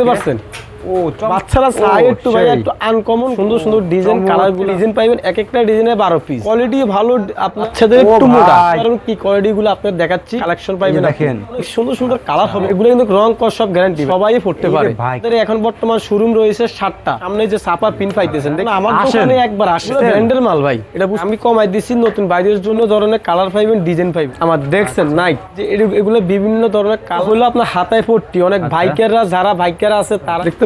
দেখতে পাচ্ছেন? ও চম- বাচ্চারা ও, একটু ভাই একটু আনকমন সুন্দর সুন্দর ডিজাইন কালারগুলো। ডিজাইন পাইবেন এক একটা ডিজাইনে বারো পিস কোয়ালিটি ভালো বাচ্চাদের একটু মোটা। কারণ কি কোয়ালিটি গুলো আপনার দেখাচ্ছি কালেকশন পাইবেন দেখেন। সুন্দর সুন্দর কালার হবে। এগুলো কিন্তু রং কস সব গ্যারান্টি সবাই পড়তে পারে। আমাদের এখন বর্তমান শোরুম রয়েছে সাতটা। সামনে যে সাপা পিন পাইতেছেন দেখুন আমার দোকানে একবার আসে ব্র্যান্ডের মাল ভাই। এটা আমি কমাই দিচ্ছি নতুন বাইরের জন্য ধরনের কালার পাইবেন ডিজাইন পাইবেন। আমার দেখছেন নাইট যে এগুলো বিভিন্ন ধরনের কালার হলো আপনার হাতায় পড়তি অনেক আচ্ছা। ভাইকাররা যারা ভাইকাররা আছে তারা দেখতে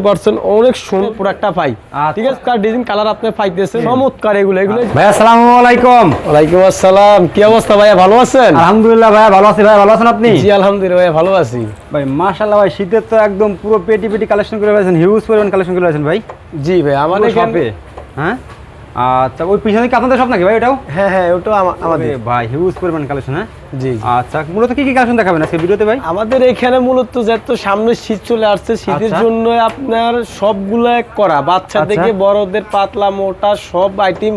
অনেক সুন্দর প্রোডাক্টটা পাই। আচ্ছা। ঠিক আছে তার ডিজাইন কালার আপনি পাইতেছেন চমৎকার এগুলো এগুলো ভাই আসসালামু আলাইকুম। ওয়ালাইকুম আসসালাম কি অবস্থা ভাইয়া ভালো আছেন? আলহামদুলিল্লাহ ভাইয়া ভালো আছি ভাই ভালো আছেন আপনি? জি আলহামদুলিল্লাহ ভাইয়া ভালো আছি। ভাই মাশাআল্লাহ ভাই শীতের তো একদম পুরো পেটি পেটি কালেকশন করে ফেলেছেন হিউজ পরিমাণ কালেকশন করে ফেলেছেন ভাই। জি ভাই আমার পুরো এখানে হ্যাঁ? আচ্ছা ওই পিছনে কি আপনাদের সব নাকি ভাই ওটাও হ্যাঁ হ্যাঁ ওটাও আমাদের ভাই হিউজ পরিমাণ কালেকশন হ্যাঁ জি। আচ্ছা মূলত কি কি কালেকশন দেখাবেন আজকে ভিডিওতে ভাই আমাদের এখানে মূলত যত সামনে শীত চলে আসছে শীতের আচ্ছা। জন্য আপনার সবগুলো করা বাচ্চা আচ্ছা। থেকে বড়দের পাতলা মোটা সব আইটেম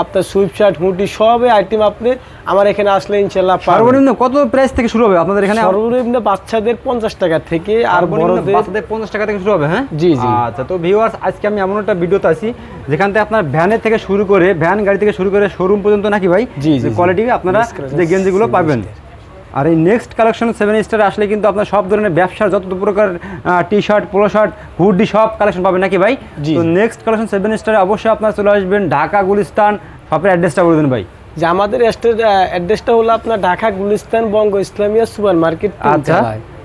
আপনার সুইপ শার্ট হুডি সব আইটেম আপনি আমার এখানে আসলে ইনশাল্লাহ সর্বনিম্ন কত প্রাইস থেকে শুরু হবে আপনাদের এখানে? সর্বনিম্ন বাচ্চাদের পঞ্চাশ টাকা থেকে আর বড়দের বাচ্চাদের পঞ্চাশ টাকা থেকে শুরু হবে হ্যাঁ? জি, জি। আচ্ছা তো ভিউয়ার্স আজকে আমি এমন একটা ভিডিওতে আছি যেখান থেকে আপনার ভ্যানের থেকে শুরু করে ভ্যান গাড়ি থেকে শুরু করে শোরুম পর্যন্ত নাকি ভাই? জি। কোয়ালিটি আপনারা যে গেঞ্জিগুলো পাবেন। আর এই নেক্সট কালেকশন সেভেন স্টার আসলে কিন্তু আপনার সব ধরনের ব্যবসার যত প্রকার T shirt polo shirt hoodie সব কালেকশন পাবেন নাকি ভাই। তো নেক্সট কালেকশন সেভেন স্টারে অবশ্যই আপনারা চলে আসবেন ঢাকা গুলিস্তান শপের অ্যাড্রেসটা বলে দেন ভাই যে আমাদের অ্যাড্রেসটা হলো আপনার ঢাকা গুলিস্তান বঙ্গ ইসলামিয়া সুপার মার্কেট আচ্ছা।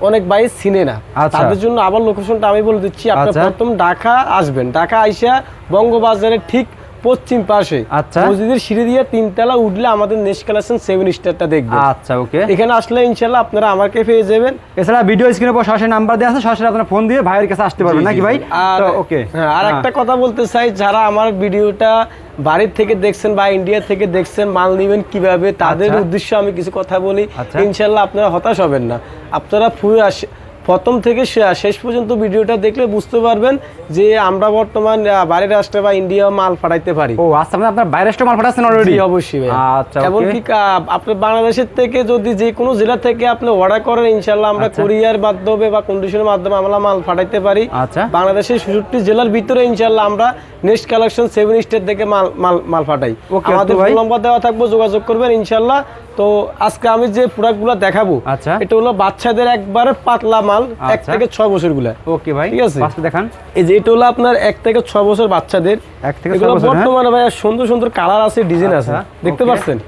অনেক ভাই চিনে না আচ্ছা। তাদের জন্য আবার লোকেশনটা আমি বলে দিচ্ছি আপনি আচ্ছা। প্রথম ঢাকা আসবেন ঢাকা আইসা বঙ্গবাজারের ঠিক পশ্চিম পাশে। আচ্ছা। মসজিদের সিঁড়ি দিয়ে তিনতলা উঠলে আমাদের নেক্সট কালেকশন সেভেন স্টারটা দেখবেন। আচ্ছা ওকে এখানে আসলে ইনশাল্লাহ আপনারা আমাকে পেয়ে যাবেন। এছাড়া ভিডিও স্ক্রিনে পর সরাসরি নাম্বার দেওয়া আছে সরাসরি আপনারা ফোন দিয়ে ভাইয়ের কাছে আসতে পারবেন নাকি ভাই? আর ওকে হ্যাঁ আর একটা কথা বলতে চাই যারা আমার ভিডিওটা বাড়ির থেকে দেখছেন বা ইন্ডিয়া থেকে দেখছেন মাল নেবেন কীভাবে তাদের আচ্ছা। উদ্দেশ্যে আমি কিছু কথা বলি। আচ্ছা। ইনশাল্লাহ আপনারা হতাশ হবেন না। আপনারা পুরো আস- প্রথম থেকে শেষ পর্যন্ত ভিডিওটা দেখলে বুঝতে পারবেন যে আমরা বর্তমান বাইরের রাষ্ট্রে বা ইন্ডিয়া মাল পাঠাইতে পারি। ও আচ্ছা মানে আপনার বাইরে মাল পাঠাচ্ছেন অলরেডি অবশ্যই ভাই। আচ্ছা এমনকি ওকে কা- আপনি বাংলাদেশের থেকে যদি যে কোনো জেলা থেকে আপনি অর্ডার করেন ইনশাল্লাহ আমরা আচ্ছা। কোরিয়ার মাধ্যমে বা কন্ডিশনের মাধ্যমে আমরা মাল পাঠাইতে পারি। আচ্ছা। বাংলাদেশের ষষট্টি জেলার ভিতরে ইনশাল্লাহ আমরা নেক্সট কালেকশন সেভেন স্টেট থেকে মাল মাল মাল পাঠাই Okay, আমাদের। ফোন নাম্বার দেওয়া থাকব যোগাযোগ করবেন ইনশাল্লাহ তো আজকে আমি যে প্রোডাক্টগুলো দেখাবো আচ্ছা। এটা হলো বাচ্চাদের একবারে পাতলা মাল এক আচ্ছা। থেকে ছয় বছরগুলা ওকে ভাই ঠিক আছে। দেখান। এই যে এটা হলো আপনার এক থেকে ছয় বছর বাচ্চাদের। এক থেকে হ্যাঁ? বর্তমানে ভাই সুন্দর সুন্দর কালার আছে ডিজাইন আছে। আচ্ছা, দেখতে পাচ্ছেন?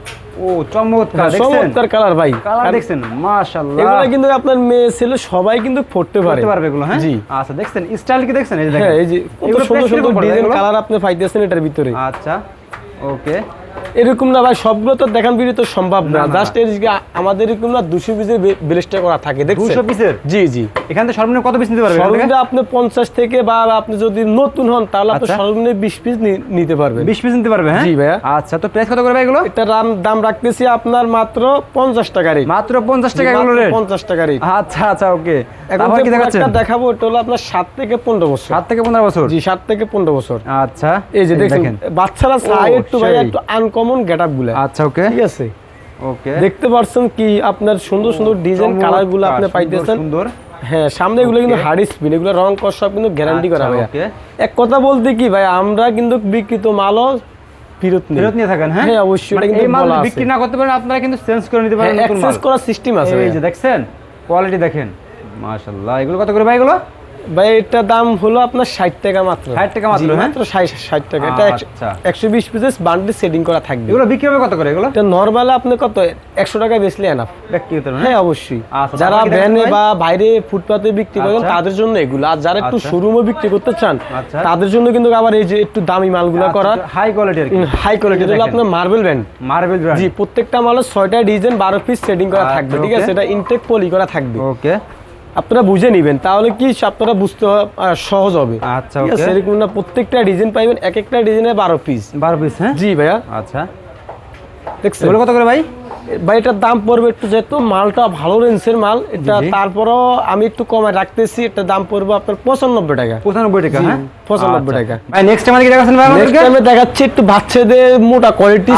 ও চমৎকার দেখছেন? চমৎকার কালার ভাই। কালার দেখছেন মাশাআল্লাহ। এগুলো কিন্তু আপনার মেয়ে ছেলে সবাই কিন্তু পড়তে পারে। পারবে এগুলো হ্যাঁ? জি। আচ্ছা দেখছেন স্টাইল কি দেখছেন? এই যে হ্যাঁ এই যে কত সুন্দর সুন্দর ডিজাইন কালার আপনি পাইতেছেন এটার ভিতরে। আচ্ছা ওকে। এরকম না ভাই সবগুলো তো দেখান ভিডিও তো সম্ভব না। জাস্ট এর আমাদের এরকম না দুশো পিসের ব্লেস্টার করা থাকে দেখছেন? 200 পিসের জি জি। এখান থেকে সর্বনিম্ন কত পিস নিতে পারবে এখান থেকে? সর্বনিম্ন আপনি পঞ্চাশ থেকে বা আপনি যদি নতুন হন তাহলে আপনি আচ্ছা। সর্বনিম্ন বিশ পিস নিতে পারবেন। 20 পিস নিতে পারবে হ্যাঁ? জি ভাইয়া। আচ্ছা তো প্রাইস কত করবে এগুলো? এটার দাম দাম রাখতেছি আপনার মাত্র পঞ্চাশ টাকা রেট মাত্র 50 টাকা এগুলো রেট পঞ্চাশ টাকা রেট আচ্ছা আচ্ছা ওকে এখন কি দেখাচ্ছেন? দেখাবো এটা হলো আপনার সাত থেকে পনেরো বছর। 7 থেকে 15 বছর? জি সাত থেকে পনেরো বছর। আচ্ছা এই যে দেখেন বাচ্চারা চায় একটু ভাই একটু আনকমন গেট আপগুলা। আচ্ছা ওকে ঠিক আছে? ওকে দেখতে পাচ্ছেন কি আপনার সুন্দর সুন্দর ডিজাইন কালারগুলো আপনি পাইতেছেন। সুন্দর। হ্যাঁ সামনে এগুলো কিন্তু হার্ড স্পিন এগুলো রং কর সব কিন্তু গ্যারান্টি করা আচ্ছা, ভাইয়া। এক কথা বলতে কি ভাই আমরা কিন্তু বিকৃত মালও ফেরত নেই। ফেরত নিয়ে থাকেন হ্যাঁ? হ্যাঁ, অবশ্যই, এটা মানে কিন্তু মাল বিক্রি না করতে পারেন আপনারা কিন্তু চেঞ্জ করে নিতে পারেন নতুন মাল। করার সিস্টেম আছে এই যে দেখছেন কোয়ালিটি দেখেন। মাশাআল্লাহ এগুলো কত করে ভাই এগুলো? ভাই এটার দাম হলো আপনার ষাট টাকা মাত্র। 60 টাকা মাত্র, হ্যাঁ? মাত্র ষাট টাকা। এটা আচ্ছা। একশো বিশ পিসেস বান্ডেল সেটিং করা থাকবে। এগুলো বিক্রি হবে কত করে এগুলো? এটা নর্মাল আপনি কত? একশো টাকা বেচলে এনাফ ব্যক্তিগত না হ্যাঁ অবশ্যই। আচ্ছা, যারা ভ্যানে বা বাইরে ফুটপাতে বিক্রি করেন আচ্ছা। তাদের জন্য এগুলো। আর যারা একটু। শোরুমে বিক্রি করতে চান। তাদের জন্য কিন্তু আবার এই যে একটু দামি মালগুলো করা। হাই কোয়ালিটি আর কি। হাই কোয়ালিটি এই যে হলো আপনার মার্বেল ব্যান্ড মার্বেল ব্র্যান্ড জি প্রত্যেকটা মালের ছয়টা ডিজাইন বারো পিস সেটিং করা থাকবে ঠিক আছে? এটা ইনটেক পলি করা থাকবে। ওকে আপনারা বুঝে নেবেন তাহলে কি আপনারা বুঝতে সহজ হবে। আচ্ছা সেরকম না প্রত্যেকটা ডিজাইন পাইবেন এক একটা ডিজাইনে বারো পিস 12 পিস হ্যাঁ? জি ভাইয়া। আচ্ছা। দেখছেন? কত করে ভাই? ভাই এটার দাম পড়বে একটু যেহেতু মালটা ভালো রেঞ্জের মাল। এটা তারপরও আমি একটু কমায় রাখতেছি এটা দাম পড়বে আপনার পঁচানব্বই টাকা। পঁচানব্বই টাকা হ্যাঁ? 95। টাকা। ভাই নেক্সট টাইম কি দেখাচ্ছেন ভাই নেক্সট টাইমে দেখাচ্ছি একটু বাচ্চাদের মোটা কোয়ালিটি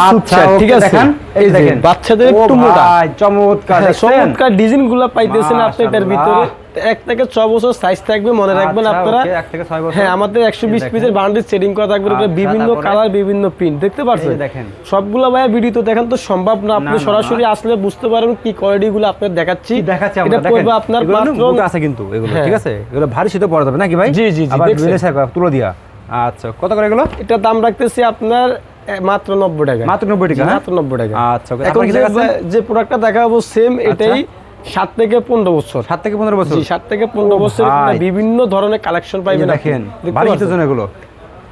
ঠিক আছে? এই দেখেন। বাচ্চাদের একটু মোটা। চমৎকার চমৎকার ডিজাইন পাইতেছেন আপনি এটার ভিতরে। এক থেকে ছ বছর সাইজ থাকবে মনে রাখবেন আপনারা। ওকে, এক থেকে ছয় বছর। আমাদের একশো বিশ পিসের বাউন্ডারি সেটিং করা থাকবে আচ্ছা, বিভিন্ন কালার বিভিন্ন প্রিন্ট দেখতে পাচ্ছেন দেখেন। সবগুলো ভাইয়া ভিডিও তো দেখেন তো সম্ভব না আপনি সরাসরি আসলে বুঝতে পারবেন কি কোয়ালিটি গুলো আপনার দেখাচ্ছি। দেখাচ্ছি এটা আমরা দেখেন আপনার মাত্র আছে কিন্তু এগুলো হ্যাঁ। ঠিক আছে? এগুলো ভারী শীতে পড়া যাবে নাকি ভাই? জি, জি, জি, আবার তুলো দিয়া। আচ্ছা কত করে এগুলো? এটার দাম রাখতেছি আপনার মাত্র নব্বই টাকা। মাত্র 90 টাকা, হ্যাঁ? মাত্র নব্বই টাকা। আচ্ছা, এখন কি যে প্রোডাক্টটা দেখাবো সেম এটাই সাত থেকে পনেরো বছর। সাত থেকে পনেরো বছর? সাত থেকে পনেরো বছর বিভিন্ন ধরনের কালেকশন পাইবেন দেখেন এগুলো।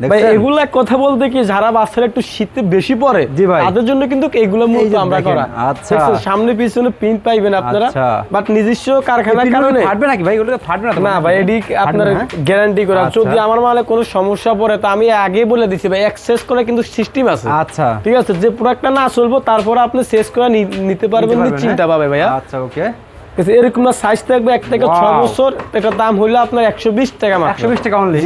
ভাই? এগুলো কথা বলতে কি যারা বাচ্চারা একটু শীতে বেশি পড়ে জি ভাই। তাদের জন্য কিন্তু এগুলো মূলত আমরা করা আচ্ছা। সামনে পিছনে পাইবেন আপনারা আচ্ছা। বাট নিজস্ব কারখানার কারণে ফাটবে নাকি ভাই ওগুলো ফাটবে না না ভাই এডি আপনার? গ্যারান্টি করা আচ্ছা। যদি আমার মালে কোনো সমস্যা পড়ে তো আমি আগেই বলে দিচ্ছি ভাই অ্যাক্সেস করে কিন্তু সিস্টেম আছে আচ্ছা ঠিক আছে যে প্রোডাক্টটা না চলবো তারপর আপনি শেষ করে নিতে পারবেন চিন্তা হ্যাঁ? পাবে ভাইয়া আচ্ছা ওকে এরকম না সাইজ থাকবে এক থেকে ছ বছর এটা দাম হইল আপনার একশো বিশ টাকা একশো বিশ টাকা অনলি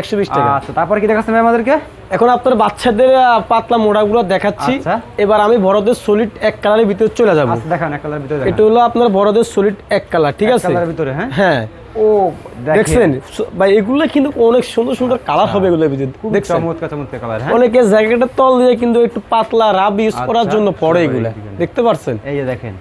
একশো বিশ টাকা। আচ্ছা তারপরে কি দেখাচ্ছেন আমাদেরকে? এখন আপনার বাচ্চাদের পাতলা মোড়াগুলো দেখাচ্ছি। আচ্ছা। এবার আমি বড়দের সলিড এক কালারের ভিতরে চলে যাব। আচ্ছা দেখান এক কালার ভিতরে এটা হলো আপনার বড়দের সলিড এক কালার ঠিক আছে? ভিতরে হ্যাঁ? হ্যাঁ। ও দেখছেন? ভাই এগুলো কিন্তু অনেক সুন্দর সুন্দর কালার হবে এগুলোর ভিতরে দেখছেন? চমৎকার চমৎকার কালার হ্যাঁ। অনেকে জ্যাকেটের তল দিয়ে কিন্তু একটু পাতলা রাব ইউজ করার আচ্ছা, জন্য পড়ে সবাই এগুলা। দেখতে এই যে দেখেন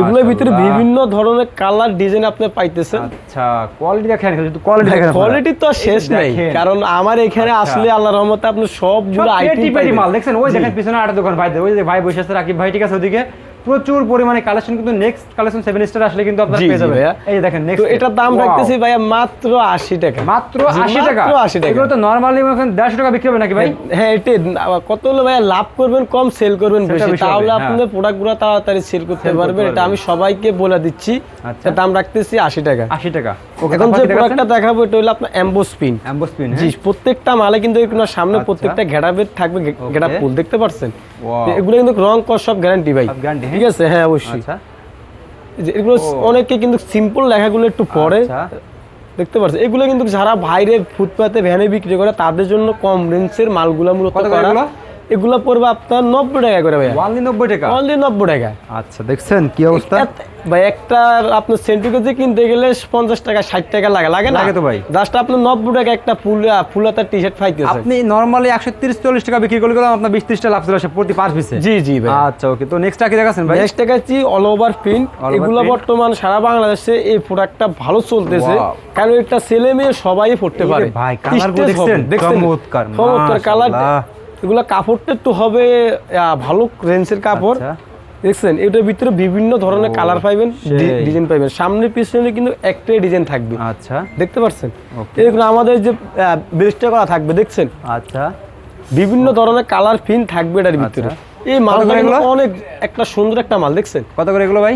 এগুলোর ভিতরে বিভিন্ন ধরনের কালার ডিজাইন আপনি পাইতেছেন। আচ্ছা কোয়ালিটি দেখেন শুধু কোয়ালিটি দেখেন কোয়ালিটি তো শেষ নেই। কারণ আমার এখানে আচ্ছা। আসলে আল্লাহ রহমতে আপনি সবগুলো সব আইটেম মাল দেখছেন? ওই দেখেন পিছনে আরেকটা দোকান ভাই ওই যে ভাই বসে আছে রাকিব ভাই ঠিক আছে ওদিকে। প্রচুর পরিমাণে কালেকশন কিন্তু নেক্সট কালেকশন সেভেন স্টার আসলে কিন্তু আপনারা পেয়ে যাবেন। এই দেখেন নেক্সট এটার দাম রাখতেছি ভাইয়া মাত্র আশি টাকা মাত্র জি, আশি টাকা মাত্র 80 টাকা। এগুলো তো নর্মালি এখন দেড়শো টাকা বিক্রি হবে নাকি ভাই হ্যাঁ এটাই আবার কত হলো ভাইয়া লাভ করবেন কম সেল করবেন বেশি তাহলে হ্যাঁ। আপনাদের প্রোডাক্টগুলো তাড়াতাড়ি সেল করতে পারবেন এটা আমি সবাইকে বলে দিচ্ছি আচ্ছা। দাম রাখতেছি আশি টাকা আশি টাকা এখন যে প্রোডাক্টটা দেখাবো এটা হলো আপনার অ্যাম্বোস পিন অ্যাম্বো স্পিন জি প্রত্যেকটা মালে কিন্তু সামনে আচ্ছা। প্রত্যেকটা ঘেরাবের থাকবে. ঘেরা ফুল দেখতে পাচ্ছেন. এগুলো কিন্তু রং কর সব গ্যারান্টি ভাই। ঠিক আছে? হ্যাঁ অবশ্যই। আচ্ছা। এগুলো অনেকে কিন্তু সিম্পল লেখাগুলো একটু পড়ে। আচ্ছা। দেখতে পাচ্ছেন এগুলো কিন্তু যারা বাইরে ফুটপাতে ভ্যানে বিক্রি করে তাদের জন্য কম রেঞ্জের মালগুলো মূলত করা এগুলো? পড়বে আপনার নব্বই টাকা করে ভাইয়া। ওয়ানলি নব্বই টাকা? অনলি নব্বই টাকা। আচ্ছা দেখছেন কি অবস্থা? ভাই একটা আপনার সেন্টিকেজে কিনতে গেলে পঞ্চাশ টাকা ষাট টাকা লাগে লাগে না? লাগে তো ভাই। জাস্ট আপনার নব্বই টাকা একটা ফুল ফুলাতার টি শার্ট পাইতেছে। আপনি নরমালি একশো তিরিশ চল্লিশ টাকা বিক্রি করলে কিন্তু আপনার বিশ ত্রিশটা লাভ চলে আসে প্রতি পাঁচ পিসে জি জি ভাই। আচ্ছা ওকে। তো নেক্সট কি দেখাচ্ছেন ভাই? নেক্সট দেখাচ্ছি অল ওভার প্রিন্ট এগুলো বর্তমান সারা বাংলাদেশে এই প্রোডাক্টটা ভালো চলতেছে। কারণ এটা ছেলে মেয়ে সবাই পড়তে পারে। ভাই, হবে, দেখছেন? চমৎকার, চমৎকার কালার। এগুলো কাপড়টা তো হবে ভালো রেঞ্জের কাপড়। আচ্ছা। দেখছেন? এটার ভিতরে বিভিন্ন ধরনের কালার পাইবেন ডিজাইন পাইবেন। সামনে পিছনে কিন্তু একটাই ডিজাইন থাকবে। আচ্ছা। দেখতে পাচ্ছেন. এরকম আমাদের যে বেস্টটা করা থাকবে দেখছেন? আচ্ছা। বিভিন্ন ধরনের কালার ফিন থাকবে এটার ভিতরে। আচ্ছা। এই এগুলো? অনেক একটা সুন্দর একটা মাল দেখছেন? কত করে এগুলো ভাই?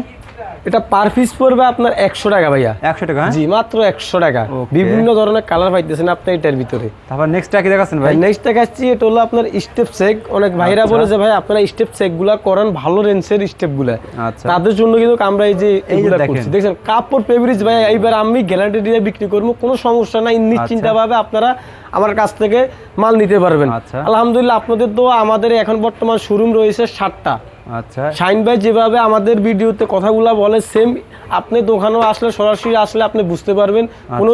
এটা পার পিস পড়বে আপনার একশো টাকা ভাইয়া। একশো টাকা হ্যাঁ? জি মাত্র একশো টাকা। বিভিন্ন ধরনের কালার পাইতেছেন আপনি এটার ভিতরে। তারপর নেক্সট কি দেখাচ্ছেন ভাই। নেক্সট দেখাচ্ছি এটা হলো আপনার স্টেপ চেক অনেক ভাইরা আচ্ছা। বলে যে ভাই আপনারা স্টেপ চেকগুলা করেন ভালো রেঞ্জের স্টেপগুলা। আচ্ছা। তাদের জন্য কিন্তু আমরা এই যে এই যে করছি। দেখছেন কাপড় ফেব্রিক্স ভাই এইবার আমি গ্যারান্টি দিয়ে বিক্রি করব কোনো সমস্যা নাই। নিশ্চিন্ত ভাবে আপনারা আমার কাছ থেকে মাল নিতে পারবেন। আচ্ছা। আলহামদুলিল্লাহ আপনাদের তো আমাদের এখন বর্তমান শোরুম রয়েছে সাতটা আচ্ছা। শাইন ভাই যেভাবে আমাদের ভিডিওতে কথাগুলো বলে সেম আপনি দোকানেও আসলে সরাসরি আসলে আপনি বুঝতে পারবেন। কোনো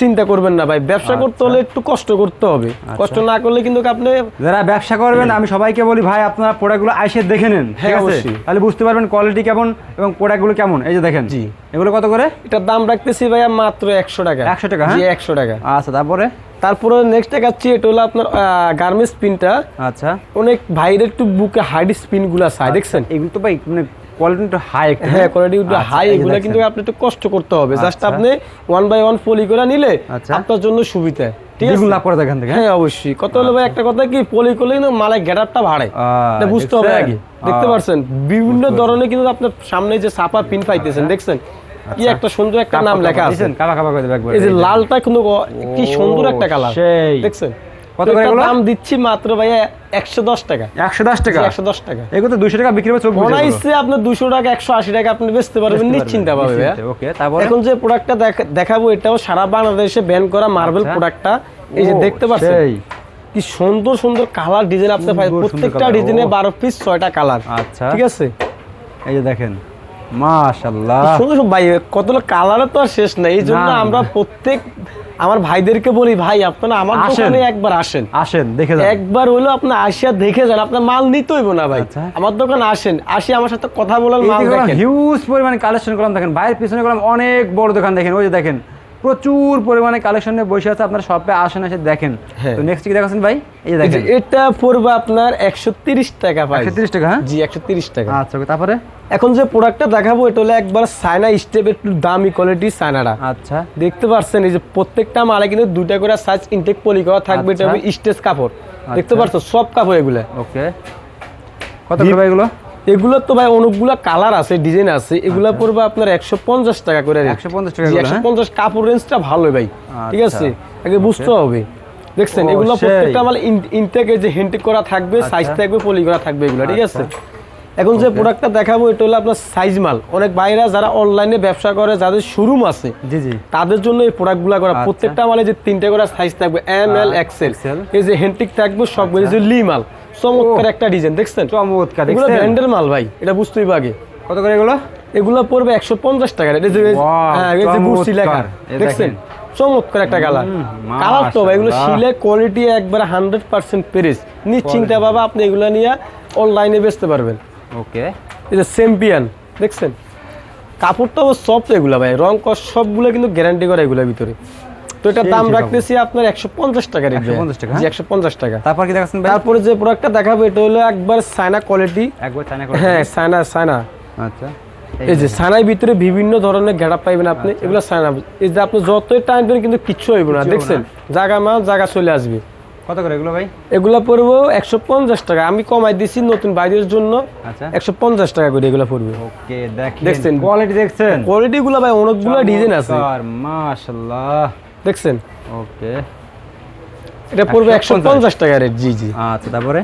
চিন্তা করবেন না ভাই। ব্যবসা করতে হলে একটু কষ্ট করতে হবে। কষ্ট না করলে কিন্তু আপনি যারা ব্যবসা করবেন আমি সবাইকে বলি ভাই আপনারা প্রোডাক্টগুলো আইসে দেখে নেন ঠিক হ্যাঁ, আছে? তাহলে বুঝতে পারবেন কোয়ালিটি কেমন এবং প্রোডাক্টগুলো কেমন। এই যে দেখেন জি। এগুলো কত করে? এটার দাম রাখতেছি ভাইয়া মাত্র একশো টাকা। 100 টাকা, জি হ্যাঁ? একশো টাকা। আচ্ছা তারপরে? তারপরে নেক্সট দেখাচ্ছি এটা হলো আপনার গার্মেন্টস পিনটা আচ্ছা। অনেক ভাইয়ের একটু বুকে হাইড স্পিনগুলো চাই দেখছেন? এগুলো তো ভাই মানে হাই হ্যাঁ কোয়ালিটি আচ্ছা, হাই এগুলো কিন্তু আপনি একটু কষ্ট করতে হবে। জাস্ট আচ্ছা। আপনি ওয়ান বাই ওয়ান পলি করে নিলে আচ্ছা। আপনার জন্য সুবিধা। ঠিক আছে? লাভ করে এখান থেকে হ্যাঁ? হ্যাঁ অবশ্যই। কত হলো ভাই একটা কথা কি পলি করলে কিন্তু মালের গ্যাটারটা বাড়ে। আহ, এটা বুঝতে হবে? আগে। দেখতে পারছেন? বিভিন্ন ধরনের কিন্তু আপনার সামনে যে সাপা পিন পাইতেছেন দেখছেন? কি একটা সুন্দর একটা নাম লেখা আছে। কাবা কাবা করে দেবে এই যে লালটা কিন্তু কি সুন্দর একটা কালার। সেই। দেখছেন? কত করে এগুলো? দাম দিচ্ছি মাত্র ভাইয়া একশো দশ টাকা। একশো দশ টাকা? একশো দশ টাকা। এগুলো তো দুশো টাকা বিক্রি হবে চোখ বুঝে এগুলো। হচ্ছে টাকা একশো আশি টাকা আপনি বেচতে পারবেন নিশ্চিন্তা পাবে ওকে তারপরে? এখন যে প্রোডাক্টটা দেখাবো এটাও সারা বাংলাদেশে ব্যান করা মার্বেল আচ্ছা। প্রোডাক্টটা এই যে দেখতে পাচ্ছেন? কি সুন্দর সুন্দর কালার ডিজাইন আপনি প্রত্যেকটা ডিজাইনে ও। বারো পিস ছয়টা কালার আচ্ছা। ঠিক আছে? এই যে দেখেন। সুন্দর সুন্দর ভাই কতগুলো কালারও তো শেষ নাই এই জন্য। আমরা প্রত্যেক আমার ভাইদেরকে বলি ভাই আপনারা আমার। দোকানে একবার আসেন আসেন দেখে যান একবার হলো আপনি আসিয়া দেখে যান আপনার মাল নিতেই না ভাই আচ্ছা। আমার দোকানে আসেন আসি আমার সাথে কথা বলার মাল দেখেন হিউজ পরিমাণে কালেকশন করলাম দেখেন ভাইয়ের পিছনে করলাম অনেক বড় দোকান দেখেন ওই যে দেখেন প্রচুর পরিমাণে কালেকশন নিয়ে বসে আছে আপনার শপে আসেন এসে দেখেন। হ্যাঁ। তো নেক্সট কি দেখাচ্ছেন ভাই? এই যে দেখেন। এটা পড়বে আপনার একশো তিরিশ টাকা ভাই একশো তিরিশ টাকা হ্যাঁ? জি একশো তিরিশ টাকা। আচ্ছা তারপরে? এখন যে প্রোডাক্টটা দেখাবো এটা হলো একবার সাইনা স্টেপ একটু দামি কোয়ালিটি সাইনাটা আচ্ছা। দেখতে পাচ্ছেন এই যে প্রত্যেকটা মালে কিন্তু দুইটা করে সাইজ ইনটেক পলি করা থাকবে এটা আচ্ছা। হবে স্টেজ কাপড়। দেখতে আচ্ছা। পাচ্ছ সব কাপড় এগুলো। ওকে। কত করে ভাই এগুলো? এগুলো তো ভাই অনেকগুলো কালার আছে ডিজাইন আছে। এগুলো পড়বে আপনার একশো পঞ্চাশ টাকা করে একশো পঞ্চাশ টাকা একশো হ্যাঁ? পঞ্চাশ কাপড় রেঞ্জটা ভালো ভাই। ঠিক আচ্ছা। আছে? আগে বুঝতে হবে। দেখছেন? এগুলো প্রত্যেকটা মাল ইনটেকে যে হেন্টিক করা থাকবে সাইজ আচ্ছা। থাকবে পলি করা থাকবে এগুলো ঠিক আছে? এখন যে. প্রোডাক্টটা দেখাবো এটা হলো আপনার সাইজ মাল। অনেক বাইরা যারা অনলাইনে ব্যবসা করে যাদের শোরুম আছে জি জি। তাদের জন্য এই প্রোডাক্টগুলো করা। আচ্ছা। প্রত্যেকটা মালে যে তিনটে করে সাইজ থাকবে এম এল আচ্ছা, এক্সেল এই যে হেন্টিক থাকবে সবগুলো যে লি মাল। চমৎকার একটা ডিজাইন দেখছেন? চমৎকার এগুলো ব্র্যান্ডের মাল ভাই এটা বুঝতেই পাগে কত করে এগুলো? এগুলো পড়বে একশো পঞ্চাশ টাকা এটা যে হ্যাঁ এই যে গুচি লেখা দেখছেন? চমৎকার একটা কালার কালার তো ভাই এগুলো শিলে কোয়ালিটি একবারে হান্ড্রেড পার্সেন্ট পেরেস। নিশ্চিন্তে বাবা আপনি এগুলো নিয়ে অনলাইনে বেচতে পারবেন। ওকে। যে চ্যাম্পিয়ন দেখছেন? কাপড়টা সফট এগুলো ভাই রং কস সবগুলো কিন্তু গ্যারান্টি করে এগুলোর ভিতরে। তো এটা দাম রাখতেছি আপনার একশো পঞ্চাশ টাকা রেট 150 টাকা, জি একশো পঞ্চাশ টাকা। তারপর কি দেখাচ্ছেন ভাই? তারপরে যে প্রোডাক্টটা দেখাবো এটা হলো একবার সাইনা কোয়ালিটি একবার হ্যাঁ সাইনা সাইনা আচ্ছা। এই যে সানাই ভিতরে বিভিন্ন ধরনের ঘেরা পাইবেন আপনি এগুলো সানা এই যে আপনি যতই টানবেন কিন্তু কিচ্ছু হইব না দেখছেন? জায়গা মাল জায়গা চলে আসবে। কত করে এগুলো ভাই? এগুলো পড়ব একশো পঞ্চাশ টাকা। আমি কমাই দিছি নতুন বাইরের জন্য আচ্ছা। একশো পঞ্চাশ টাকা করে এগুলো পড়বে। ওকে দেখছেন? কোয়ালিটি দেখছেন? কোয়ালিটি গুলো ভাই অনেকগুলো ডিজাইন আছে। মাশাআল্লাহ। দেখছেন? ওকে। এটা পড়বে একশো 150 পঞ্চাশ। টাকা রেট জি জি। আচ্ছা তারপরে?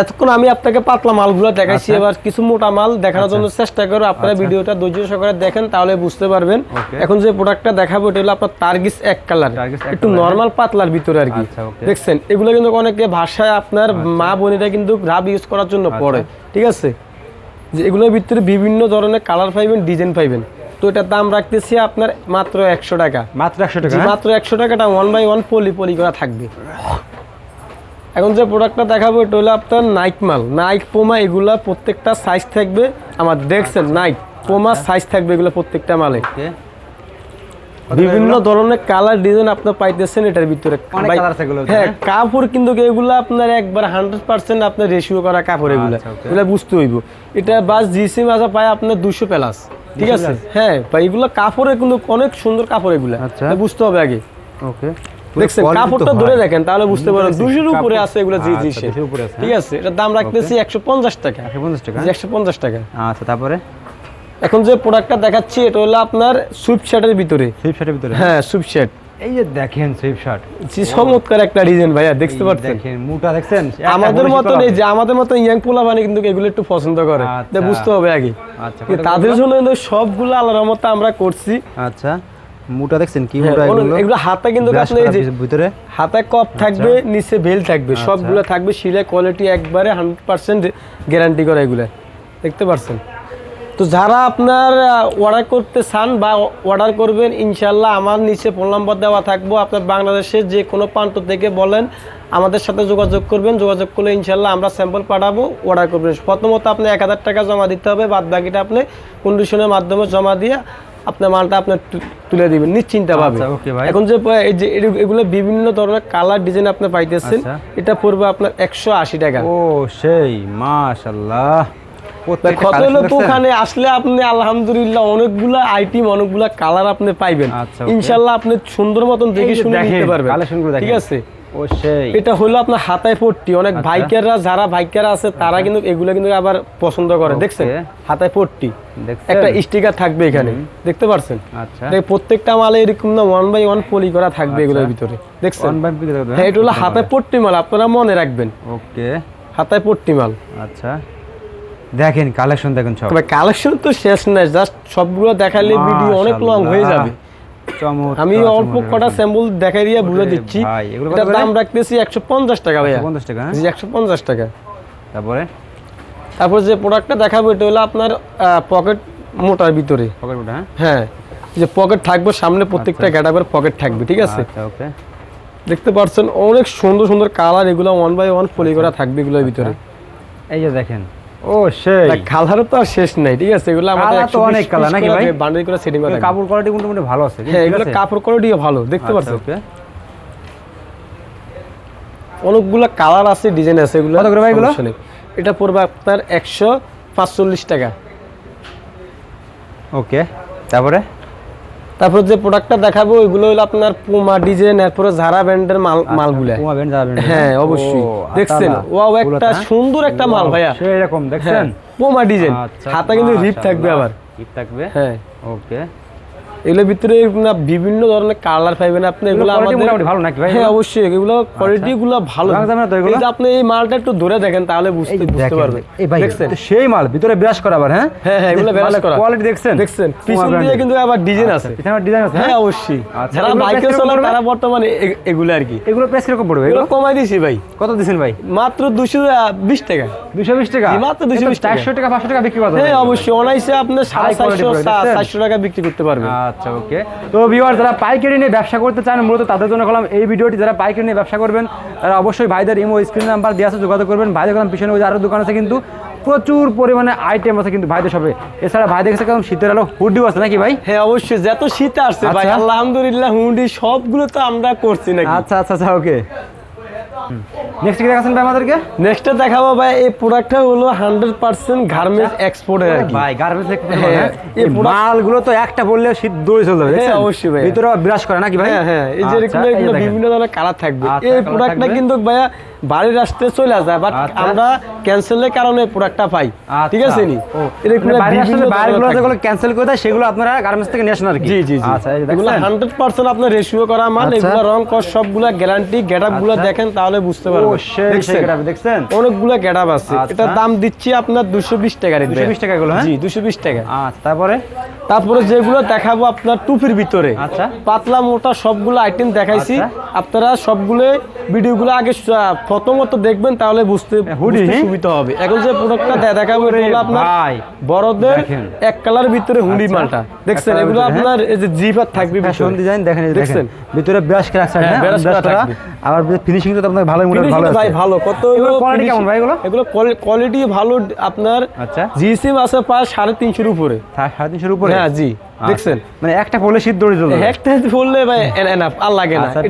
এতক্ষণ আমি আপনাকে পাতলা মালগুলো দেখাইছি আচ্ছা। এবার কিছু মোটা মাল দেখানোর জন্য চেষ্টা করো আপনারা ভিডিওটা ধৈর্য সহকারে দেখেন তাহলে বুঝতে পারবেন। এখন যে প্রোডাক্টটা দেখাবো এটা হলো আপনার টার্গিস এক কালার একটু নর্মাল পাতলার ভিতরে আর কি। আচ্ছা, দেখছেন? এগুলো কিন্তু অনেকে ভাষায় আপনার মা বোনেরা কিন্তু রাব ইউজ করার জন্য আচ্ছা। পড়ে ঠিক আছে? যে এগুলোর ভিতরে বিভিন্ন ধরনের কালার পাইবেন ডিজাইন পাইবেন। তো এটার দাম রাখতেছি আপনার মাত্র একশো টাকা। মাত্র একশো টাকা? মাত্র একশো টাকাটা one by one poly poly করা থাকবে। এখন যে প্রোডাক্টটা দেখাবো এটা হলো আপনার নাইক মাল। নাইক পোমা এগুলা প্রত্যেকটা সাইজ থাকবে আমার দেখছেন নাইক পোমা সাইজ থাকবে এগুলো প্রত্যেকটা মালে। বিভিন্ন ধরনের কালার ডিজাইন আপনার পাইতেছেন এটার ভিতরে। হ্যাঁ? কাপড় কিন্তু এগুলো আপনার একবার হান্ড্রেড পার্সেন্ট আপনার রেশিও করা কাপড় এগুলো। আচ্ছা, এগুলো বুঝতে হইব। এটা বাস জিসি মাজা পায় আপনার দুশো প্লাস ঠিক আছে? হ্যাঁ ভাই এগুলো কাপড়ে কিন্তু অনেক সুন্দর কাপড় এগুলো। আচ্ছা। বুঝতে হবে আগে। ওকে। দেখছেন কাপড়টা ধরে দেখেন তাহলে বুঝতে পারবেন দেখছি, দুশোর উপরে আছে এগুলো জি জি আচ্ছা, 200 উপরে আছে, ঠিক আছে এটার দাম রাখতেছি একশো পঞ্চাশ টাকা। একশো পঞ্চাশ টাকা? একশো পঞ্চাশ টাকা। আচ্ছা তারপরে? এখন যে প্রোডাক্টটা দেখাচ্ছি এটা হলো আপনার সুইপ শার্টের ভিতরে। সুইপ শার্টের ভিতরে? হ্যাঁ সুইপ শার্ট এই যে দেখেন সুইপ শার্ট জি, চমৎকার একটা ডিজাইন ভাইয়া দেখতে পাচ্ছেন? দেখেন মুটা দেখছেন? আমাদের মতন এই যে আমাদের মতন ইয়াং পোলা মানে কিন্তু এগুলো একটু পছন্দ করে। আচ্ছা। বুঝতে হবে আগে। আচ্ছা তাদের জন্য সবগুলো আলাদা মতো আমরা করছি। আচ্ছা মুটা দেখছেন কি হ্যাঁ, মুটা এগুলো? এগুলো হাতে কিন্তু আপনি এই যে ভিতরে? হাতে কপ থাকবে নিচে বেল থাকবে। আচ্ছা। সবগুলো থাকবে শিলে কোয়ালিটি একবারে হান্ড্রেড পার্সেন্ট গ্যারান্টি করা এগুলো। দেখতে পাচ্ছেন তো যারা আপনার অর্ডার করতে চান বা অর্ডার করবেন ইনশাল্লাহ আমার নিচে ফোন নাম্বার দেওয়া থাকব। আপনার বাংলাদেশের যে কোনো প্রান্ত থেকে বলেন আমাদের সাথে যোগাযোগ করবেন। যোগাযোগ করলে ইনশাল্লাহ আমরা স্যাম্পল পাঠাবো অর্ডার করবেন। প্রথমত আপনি এক হাজার টাকা জমা দিতে হবে বাদ বাকিটা আপনি কন্ডিশনের মাধ্যমে জমা দিয়ে আপনার মালটা আপনার তুলে দিবেন নিশ্চিন্তা পাবে আচ্ছা। এখন যে এগুলো বিভিন্ন ধরনের কালার ডিজাইন আপনি পাইতেছেন আচ্ছা। এটা পড়বে আপনার একশো আশি টাকা। ও সেই প্রত্যেকটা কত হলো collection তো দেখছেন? ওখানে আসলে আপনি আলহামদুলিল্লাহ অনেকগুলা আইটেম অনেকগুলা কালার আপনি পাইবেন। আচ্ছা, আপনি সুন্দর মতন দেখে শুনে নিতে পারবেন। collection গুলো দেখেন। ঠিক আছে এটা হলো আপনার হাতায় পট্টি। অনেক আচ্ছা। যারা আছে তারা কিন্তু এগুলো কিন্তু আবার পছন্দ করে। দেখছেন? হাতায় পট্টি। একটা স্টিকার থাকবে এখানে। দেখতে পারছেন? আচ্ছা। প্রত্যেকটা মালে এরকম না ওয়ান বাই ওয়ান পলি করা থাকবে এগুলোর ভিতরে। দেখছেন? হ্যাঁ এটা হলো হাতায় পট্টি মাল আপনারা মনে রাখবেন। ওকে হাতায় পট্টি মাল। আচ্ছা। দেখেন কালেকশন দেখেন সব। কালেকশন তো শেষ নাই জাস্ট সবগুলো দেখালে ভিডিও অনেক লং হয়ে যাবে। আমি অল্প কটা স্যাম্পল দেখাই দিয়ে বুঝে দিচ্ছি। ভাই, এটার দাম রাখতেছি একশো পঞ্চাশ টাকা ভাইয়া। 50 টাকা হ্যাঁ? জি একশো পঞ্চাশ টাকা। তারপরে? তারপর যে প্রোডাক্টটা দেখাবো এটা হলো আপনার পকেট মোটার ভিতরে। পকেট ওটা হ্যাঁ? হ্যাঁ যে পকেট থাকবে সামনে প্রত্যেকটা গ্যাটাপের পকেট থাকবে ঠিক আছে? আচ্ছা ওকে দেখতে পাচ্ছেন অনেক সুন্দর সুন্দর কালার এগুলো ওয়ান বাই ওয়ান পলি করা থাকবে এগুলোর ভিতরে। এই যে দেখেন ও সেই। কালারও তো আর শেষ নাই ঠিক আছে? এগুলো আমাদের তো অনেক কালার নাকি ভাই? বান্ডেল করে সেটিং করা কাপড় কোয়ালিটি মোটামুটি ভালো আছে হ্যাঁ এগুলো কাপড় কোয়ালিটিও ভালো দেখতে পাচ্ছেন? ওকে। অনেকগুলো কালার আছে ডিজাইন আছে এগুলো কত করে ভাই এগুলো? এটা পড়বে আপনার একশো পাঁচচল্লিশ টাকা। ওকে তারপরে? তারপর যে প্রোডাক্টটা দেখাবো ওইগুলো হলো আপনার পুমা ডিজাইন এরপরে ঝারা ব্র্যান্ডের মাল মালগুলো। পুমা ব্যান্ড ব্র্যান্ড হ্যাঁ অবশ্যই। দেখছেন? ওয়াও একটা সুন্দর একটা মাল ভাইয়া। এরকম রকম দেখছেন? হ্যাঁ পুমা ডিজাইন আচ্ছা, হাতে কিন্তু রিপ থাকবে আবার। রিপ থাকবে? হ্যাঁ। ওকে এগুলোর ভিতরে না বিভিন্ন ধরনের কালার পাইবেন আপনি এগুলো আমাদের ভালো নাকি ভাই হ্যাঁ অবশ্যই এগুলো কোয়ালিটি গুলো ভালো? এই যে আপনি এই মালটা একটু ধরে দেখেন তাহলে বুঝতে বুঝতে পারবেন। এই ভাই সেই মাল ভিতরে ব্রাশ করা আবার হ্যাঁ? হ্যাঁ হ্যাঁ এগুলো করা। কোয়ালিটি দেখছেন? দেখছেন। পিছন দিয়ে কিন্তু আবার ডিজাইন আছে। পিছনে ডিজাইন আছে হ্যাঁ? হ্যাঁ অবশ্যই। আচ্ছা, যারা বাইকে? তারা বর্তমানে এগুলো আর কি। এগুলো প্রাইস কীরকম পড়বে এগুলো কমাই দিছি ভাই। কত দিছেন ভাই? মাত্র দুশো বিশ টাকা। দুশো বিশ টাকা? মাত্র 220 টাকা। চারশো টাকা পাঁচশো টাকা বিক্রি করতে হ্যাঁ অবশ্যই। অনাইসে দেখছেন? চারশো টাকা বিক্রি করতে পারবেন। আচ্ছা ওকে তো ভিউয়ার যারা পাইকারি নিয়ে ব্যবসা করতে চান মূলত তাদের জন্য করলাম এই ভিডিওটি। যারা পাইকারি নিয়ে ব্যবসা করবেন তারা অবশ্যই ভাইদের ইমো স্ক্রিন নাম্বার দিয়ে আছে যোগাযোগ করবেন। ভাইদের কলম পিছনে ওই আরও দোকান আছে কিন্তু প্রচুর পরিমাণে আইটেম আছে কিন্তু ভাইদের সবে এছাড়া ভাইদের কাছে কেমন শীতের আলো হুডিও আছে নাকি ভাই? হ্যাঁ অবশ্যই যত শীত আসছে ভাই আচ্ছা। আলহামদুলিল্লাহ হুন্ডি সবগুলো তো আমরা করছি নাকি? আচ্ছা আচ্ছা আচ্ছা ওকে নেক্সট কি দেখাচ্ছেন ভাই আমাদেরকে? নেক্সটটা দেখাবো ভাই এই প্রোডাক্টটা হলো হান্ড্রেড পার্সেন্ট গার্মেন্টস এক্সপোর্টের আর কি। ভাই গার্মেন্টস হ্যাঁ, এই এই মালগুলো তো একটা বললে শীত দৌড়ে চলে যাবে হ্যাঁ, অবশ্যই ভাই। ভিতরে বিরাজ করে নাকি ভাই? হ্যাঁ হ্যাঁ। এই যে এরকম আচ্ছা, এই যে এরকম দেখেন। বিভিন্ন ধরনের কালার থাকবে। আচ্ছা, এই প্রোডাক্টটা কিন্তু ভাইয়া বাড়ির আসতে চলে যায় বাট আচ্ছা। আমরা ক্যান্সেলের কারণে প্রোডাক্টটা পাই। ঠিক আছে নি? এরকম মানে বাইরেগুলো যেগুলো ক্যান্সেল করে দেয় সেগুলো আপনারা গার্মেন্টস থেকে নিয়ে আসেন আর কি। জি জি আচ্ছা এগুলো আপনার রেশিও করা মাল আচ্ছা। এগুলো রং কস সবগুলা গ্যারান্টি আচ্ছা। দেখেন তাহলে বুঝতে পারবেন দেখছেন? অনেকগুলো গেটআপ আছে আচ্ছা। এটার দাম দিচ্ছি আপনার দুশো বিশ টাকা দুশো বিশ টাকা গুলো হ্যাঁ? জি দুশো বিশ টাকা আচ্ছা তারপরে তারপরে যেগুলো দেখাবো আপনার টুপির ভিতরে। আচ্ছা। পাতলা মোটা সবগুলো আইটেম দেখাইছি। আচ্ছা। আপনারা সবগুলো ভিডিওগুলো আগে প্রথমত দেখবেন তাহলে বুঝতে বুঝতে হ্যাঁ? সুবিধা হবে। এখন যে প্রোডাক্টটা দেখাবো এটা হলো আপনার বড়দের এক কালার ভিতরে হুডি আচ্ছা। মালটা। দেখছেন এগুলো আপনার এই যে জিপার থাকবে ফ্যাশন ডিজাইন দেখেন দেখছেন? ভিতরে ব্রাশ করা আছে হ্যাঁ, হ্যাঁ। আবার ফিনিশিং তো আপনার ভালো মোটামুটি ভালো ভাই ভালো। কত quality কেমন ভাই এগুলো? এগুলো কোয়ালিটি ভালো আপনার আচ্ছা। জিসিম আছে প্রায় সাড়ে তিনশোর উপরে। সাড়ে তিনশোর উপরে? হ্যাঁ জি। আচ্ছা। দেখছেন? মানে একটা পড়লে শীত দৌড়ে চলে একটা বললে ভাই এনাফ আর লাগে না। আচ্ছা,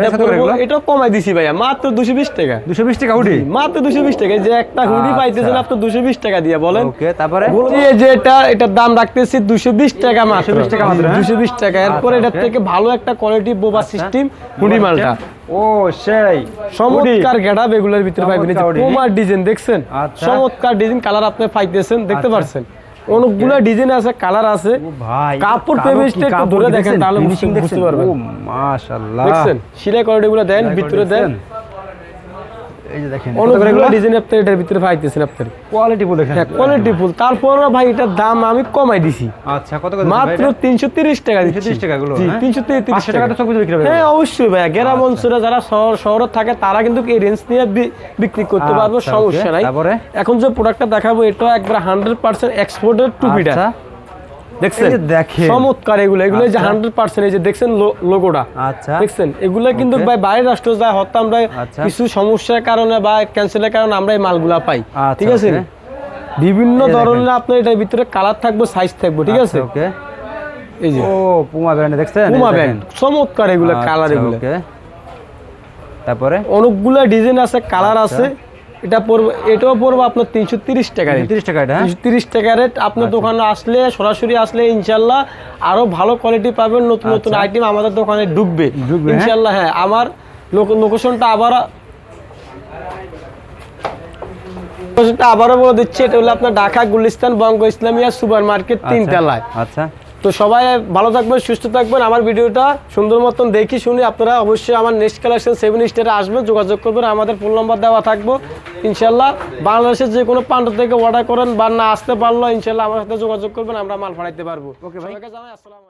এটা কমাই দিছি ভাইয়া মাত্র দুশো বিশ টাকা। দুশো বিশ টাকা হুডি? মাত্র দুশো বিশ টাকা যে একটা হুডি আচ্ছা। পাইতেছেন আপনি দুশো বিশ টাকা দিয়ে বলেন। ওকে তারপরে? যে এটা এটার দাম রাখতেছি দুশো বিশ টাকা মাত্র। 220 টাকা মাত্র, হ্যাঁ? টাকা। এরপর আচ্ছা, এটার থেকে ভালো একটা কোয়ালিটি বোবা সিস্টেম হুডি মালটা। ও সেই। চমৎকার গেটা এগুলোর ভিতরে পাইবেন। পোমার ডিজাইন দেখছেন? আচ্ছা। চমৎকার ডিজাইন কালার আপনি পাইতেছেন দেখতে আচ্ছা। পারছেন। অনেকগুলো ডিজাইন আছে কালার আছে। ভাই কাপড় কালো একটু ধরে দেখেন তাহলে বুঝতে- পারবেন। ও মাশাআল্লাহ। দেখছেন? সিলাই কোয়ালিটিগুলো দেন ভিতরে দেন? এই যে দেখেন অনেকগুলো ডিজাইন আপনি এটার ভিতরে পাইতেছেন আপনি কোয়ালিটি বল দেখেন হ্যাঁ কোয়ালিটি ফুল তারপর ভাই এটার দাম আমি কমাই দিছি। আচ্ছা কত কত মাত্র তিনশো তিরিশ টাকা 330 টাকা জি হ্যাঁ? তিনশো তিরিশ 500 টাকা টাকা তো চোখ বিক্রি হবে। হ্যাঁ অবশ্যই ভাইয়া গ্রাম অঞ্চলে যারা শহর শহরে থাকে তারা কিন্তু এই রেঞ্জ নিয়ে বিক্রি করতে পারবে আচ্ছা, সমস্যা নাই। এখন যে প্রোডাক্টটা দেখাবো এটা একবার হান্ড্রেড পার্সেন্ট এক্সপোর্টের টুপিটা আচ্ছা। দেখছেন? দেখেন। চমৎকার এগুলো। এগুলো যে আচ্ছা। হান্ড্রেড পার্সেন্ট এই যে দেখছেন লোগোটা আচ্ছা। দেখছেন? এগুলো কিন্তু ভাই বাইরের রাষ্ট্র যায় হয়তো আমরা আচ্ছা। কিছু সমস্যার কারণে বা ক্যান্সেলের কারণে আমরা এই মালগুলা পাই। আচ্ছা, ঠিক আছে? বিভিন্ন ধরনের আপনার এটার ভিতরে কালার থাকবে সাইজ থাকবে ঠিক আছে? ওকে এই যে। ও পুমা ব্র্যান্ড দেখছেন? পুমা দেখেন। চমৎকার এগুলো কালার আচ্ছা, এগুলো। তারপরে? অনেকগুলা ডিজাইন আছে কালার আচ্ছা। আছে। এটা পড়বে এটাও পড়বে আপনার তিনশো তিরিশ টাকা 30 টাকা এটা হ্যাঁ? তিরিশ টাকা রেট আপনার আচ্ছা। দোকানে আসলে সরাসরি আসলে ইনশাল্লাহ আরও ভালো কোয়ালিটি পাবেন নতুন নতুন আচ্ছা। আইটেম আমাদের দোকানে ঢুকবে ঢুকবে, হ্যাঁ? ইনশাল্লাহ হ্যাঁ আমার লোক- লোকেশনটা আবার আবারও বলে দিচ্ছি এটা হলো আপনার ঢাকা গুলিস্তান বঙ্গ ইসলামিয়া সুপার মার্কেট তিনতলায় আচ্ছা তো সবাই ভালো থাকবেন সুস্থ থাকবেন। আমার ভিডিওটা সুন্দর মতন দেখি শুনি আপনারা অবশ্যই আমার নেক্সট কালেকশন সেভেন স্টারে আসবেন যোগাযোগ করবেন। আমাদের ফোন নম্বর দেওয়া থাকব। ইনশাল্লাহ বাংলাদেশের যে কোনো প্রান্ত থেকে অর্ডার করেন বা না আসতে পারল ইনশাল্লাহ আমার সাথে যোগাযোগ করবেন আমরা মাল ফাড়াইতে পারব। ওকে ভাই। জানাই আসসালামু